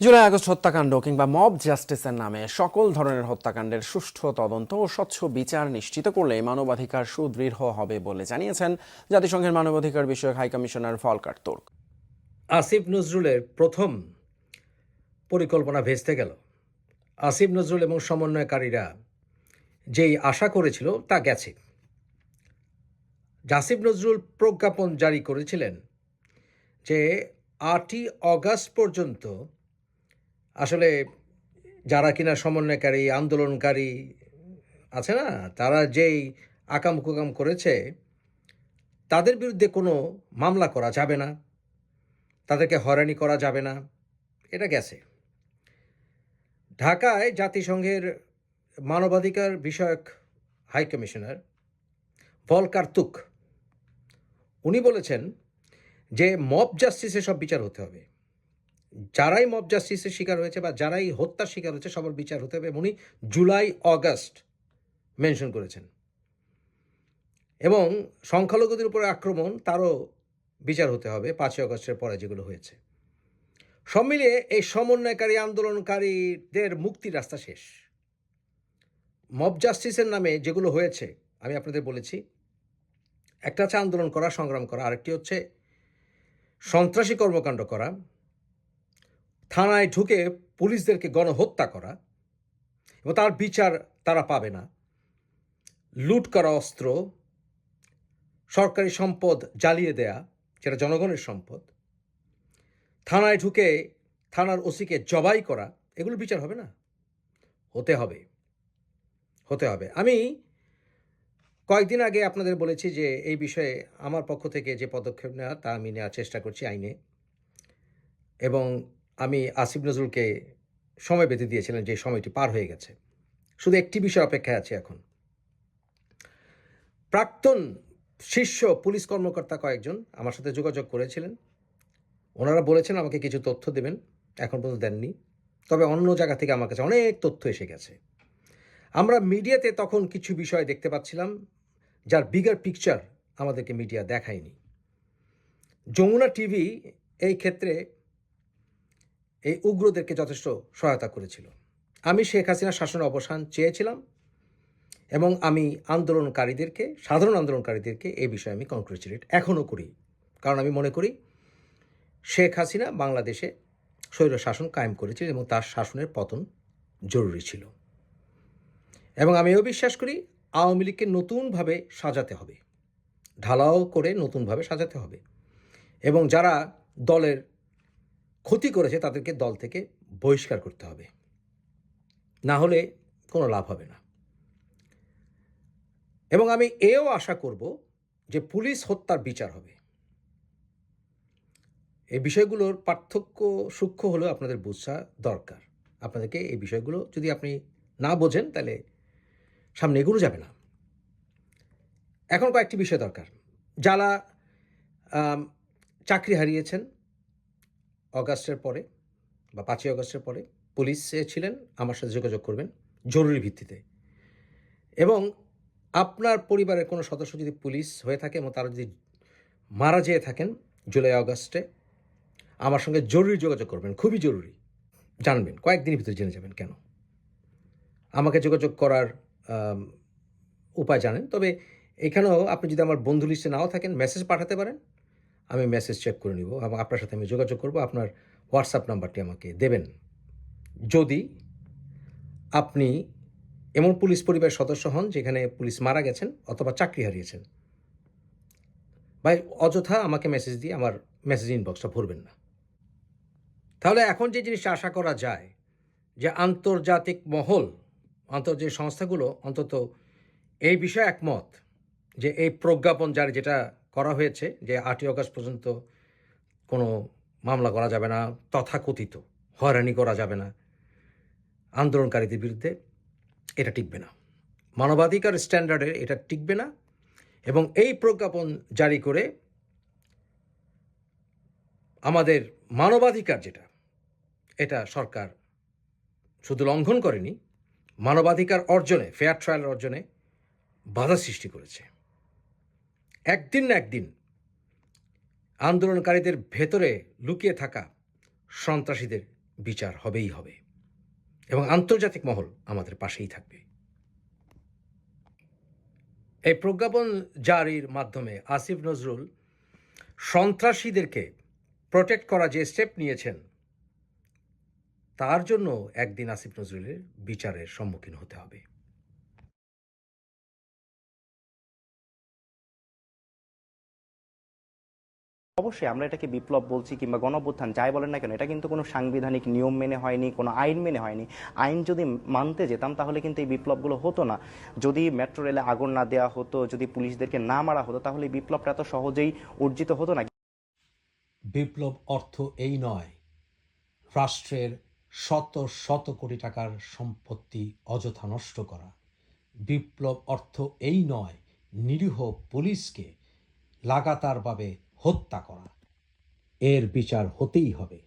July August হত্যাকাণ্ড কিংবা mob জাস্টিসের নামে সকল ধরনের হত্যাকাণ্ডের সুষ্ঠু তদন্ত ও স্বচ্ছ বিচার নিশ্চিত করলে মানবাধিকার সুদৃঢ় হবে বলে জানিয়েছেন জাতিসংঘের মানবাধিকার বিষয়ক high commissioner Volker Turk. Asif নজরুলের প্রথম পরিকল্পনা ভেস্তে গেল। আসিফ নজরুল এবং সমন্বয়কারীরা যেই আশা করেছিল তা গেছে। আসিফ নজরুল প্রজ্ঞাপন জারি করেছিলেন যে আটই অগাস্ট পর্যন্ত আসলে যারা কিনা সমন্বয়কারী, আন্দোলনকারী আছে না, তারা যেই আকাম কুকাম করেছে, তাদের বিরুদ্ধে কোনো মামলা করা যাবে না। তাদেরকে হয়রানি করা যাবে না। এটা গেছে। ঢাকায় জাতিসংঘের মানবাধিকার বিষয়ক হাই কমিশনার ভলকার তুক উনি বলেছেন যে মব জাস্টিসে সব বিচার হতে হবে। যারাই মব জাস্টিসের শিকার হয়েছে বা যারাই হত্যার শিকার হয়েছে, সবার বিচার হতে হবে উনি জুলাই, অগাস্ট মেনশন করেছেন। এবং সংখ্যালঘুদের উপরে আক্রমণ, তারও বিচার হতে হবে পাঁচই আগস্টের পরে যেগুলো হয়েছে। সব মিলিয়ে এই সমন্বয়কারী, আন্দোলনকারীদের মুক্তির রাস্তা শেষ। মব জাস্টিসের নামে যেগুলো হয়েছে, আমি আপনাদের বলেছি। একটা হচ্ছে আন্দোলন করা, সংগ্রাম করা, আরেকটি হচ্ছে সন্ত্রাসী কর্মকাণ্ড করা। থানায় ঢুকে পুলিশদেরকে গণহত্যা করা এবং তার বিচার তারা পাবে না। লুট করা অস্ত্র, সরকারি সম্পদ জ্বালিয়ে দেয়া, যেটা জনগণের সম্পদ। থানায় ঢুকে থানার ওসিকে জবাই করা, এগুলো বিচার হবে না? হতে হবে। হতে হবে। আমি কয়েকদিন আগে আপনাদের বলেছি যে এই বিষয়ে আমার পক্ষ থেকে যে পদক্ষেপ নেওয়া, তা আমি নেওয়ার চেষ্টা করছি আইনে। এবং আমি আসিফ নজরুলকে সময় বেঁধে দিয়েছিলেন যে সময়টি পার হয়ে গেছে। শুধু একটি বিষয় অপেক্ষায় আছে এখন। প্রাক্তন শীর্ষ পুলিশ কর্মকর্তা কয়েকজন আমার সাথে যোগাযোগ করেছিলেন। ওনারা বলেছেন আমাকে কিছু তথ্য দেবেন। এখন পর্যন্ত দেননি। তবে অন্য জায়গা থেকে আমার কাছে অনেক তথ্য এসে গেছে। আমরা মিডিয়াতে তখন কিছু বিষয় দেখতে পাচ্ছিলাম, যার বিগার পিকচার আমাদেরকে মিডিয়া দেখায়নি। যমুনা টিভি এই ক্ষেত্রে এই উগ্রদেরকে যথেষ্ট সহায়তা করেছিল। আমি শেখ হাসিনার শাসনের অবসান চেয়েছিলাম এবং আমি আন্দোলনকারীদেরকে, সাধারণ আন্দোলনকারীদেরকে এই বিষয়ে আমি কংগ্রেচুলেট এখনও করি। কারণ আমি মনে করি, শেখ হাসিনা বাংলাদেশে স্বৈর শাসন কায়েম করেছিল এবং তার শাসনের পতন জরুরি ছিল। এবং আমি এও বিশ্বাস করি, আওয়ামী লীগকে নতুনভাবে সাজাতে হবে। ঢালাও করে নতুনভাবে সাজাতে হবে। এবং যারা দলের ক্ষতি করেছে তাদেরকে দল থেকে বহিষ্কার করতে হবে। না হলে কোনো লাভ হবে না। এবং আমি এও আশা করব যে পুলিশ হত্যার বিচার হবে। এই বিষয়গুলোর পার্থক্য সূক্ষ্ম হলেও আপনাদের বোঝা দরকার। আপনাদেরকে এই বিষয়গুলো যদি আপনি না বোঝেন, তাহলে সামনে এগুলো যাবে না। এখন কয়েকটি বিষয় দরকার। যারা চাকরি হারিয়েছেন অগাস্টের পরে বা পাঁচই অগাস্টের পরে পুলিশে ছিলেন, আমার সাথে যোগাযোগ করবেন জরুরি ভিত্তিতে। এবং আপনার পরিবারের কোনো সদস্য যদি পুলিশ হয়ে থাকে এবং তারা যদি মারা যেয়ে থাকেন জুলাই অগাস্টে, আমার সঙ্গে জরুরি যোগাযোগ করবেন, খুবই জরুরি। জানবেন কয়েকদিনের ভিতরে জেনে যাবেন কেন। আমাকে যোগাযোগ করার উপায় জানেন, তবে এখানেও আপনি যদি আমার বন্ধু লিস্টে নাও থাকেন মেসেজ পাঠাতে পারেন। আমি মেসেজ চেক করে নিব এবং আপনার সাথে আমি যোগাযোগ করব। আপনার হোয়াটসঅ্যাপ নাম্বারটি আমাকে দেবেন। যদি আপনি এমন পুলিশ পরিবারের সদস্য হন যেখানে পুলিশ মারা গেছেন অথবা চাকরি হারিয়েছেন, ভাই অযথা আমাকে মেসেজ দিয়ে আমার মেসেজ ইনবক্সটা ভরবেন না। তাহলে এখন যে জিনিসটা আশা করা যায় যে আন্তর্জাতিক মহল, আন্তর্জাতিক সংস্থাগুলো অন্তত এই বিষয়ে একমত যে এই প্রজ্ঞাপন জারি, যেটা করা হয়েছে যে আটই অগস্ট পর্যন্ত কোনো মামলা করা যাবে না, তথাকথিত হয়রানি করা যাবে না, আন্দোলনকারীদের বিরুদ্ধে এটা টিকবে না। মানবাধিকার স্ট্যান্ডার্ডে এটা টিকবে না এবং এই প্রজ্ঞাপন জারি করে আমাদের মানবাধিকার যেটা, এটা সরকার শুধু লঙ্ঘন করেনি, মানবাধিকার অর্জনে ফেয়ার ট্রায়াল অর্জনে বাধা সৃষ্টি করেছে। একদিন না একদিন আন্দোলনকারীদের ভেতরে লুকিয়ে থাকা সন্ত্রাসীদের বিচার হবেই হবে এবং আন্তর্জাতিক মহল আমাদের পাশেই থাকবে। এই প্রজ্ঞাপন জারির মাধ্যমে আসিফ নজরুল সন্ত্রাসীদেরকে প্রোটেক্ট করা যে স্টেপ নিয়েছেন, তার জন্য একদিন আসিফ নজরুলের বিচারের সম্মুখীন হতে হবে। অবশ্যই আমরা এটাকে বিপ্লব বলছি কিংবা গণঅভ্যুত্থান যাই বলেন না কেন, এটা কিন্তু কোনো সাংবিধানিক নিয়ম মেনে হয়নি, কোনো আইন মেনে হয়নি। আইন যদি মানতে যেতাম তাহলে কিন্তু এই বিপ্লবগুলো হতো না। যদি মেট্রো রেলে আগুন না দেওয়া হতো, যদি পুলিশদেরকে না মারা হতো, তাহলে বিপ্লবটা এত সহজেই অর্জিত হতো না। বিপ্লব অর্থ এই নয়, রাষ্ট্রের শত শত কোটি টাকার সম্পত্তি অযথা নষ্ট করা। বিপ্লব অর্থ এই নয়, নিরীহ পুলিশকে লাগাতারভাবে হত্যা করা। এর বিচার হতেই হবে।